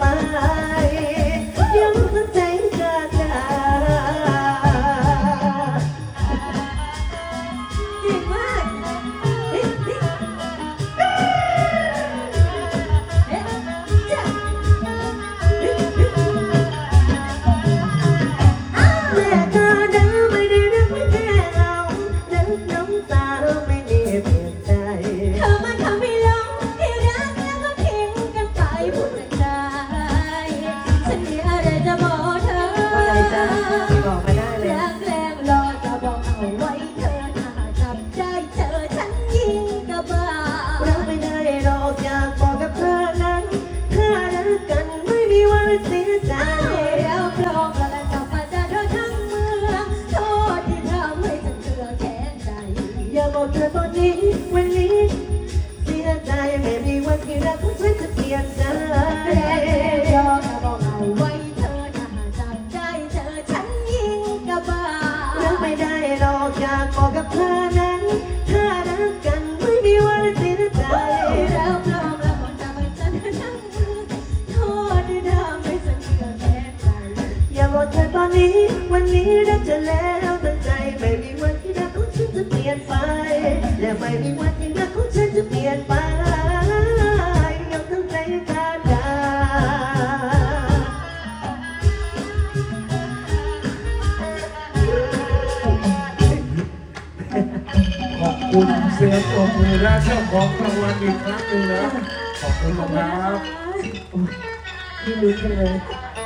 ไปยังเข้าใจ บอกมาได้เลย รักแรงรอจะบอกเอาไว้เธอถ้าจับได้เจอฉันยิ่งกระบ้าเราไม่ได้หรอกอยากบอกกับเธอนั้นถ้ารักกันไม่มีวันเสียใจ กบอกกับเธอนั้น ถ้ารักกันไม่มีวันเสียใจ แล้วพร้อมแล้วก็จะมาจะเธอทั้งเมืองโทษที่ทำให้ฉันเจือแค้นใจอย่าบอกเธอตอนนี้ วันนี้รักเธอแล้วตั้ คุณเสียงปรบมือและเจ้าของรางวัลอีกครั้งหนึ่งนะขอบคุณครับ พี่ลุ้นกันเลยเ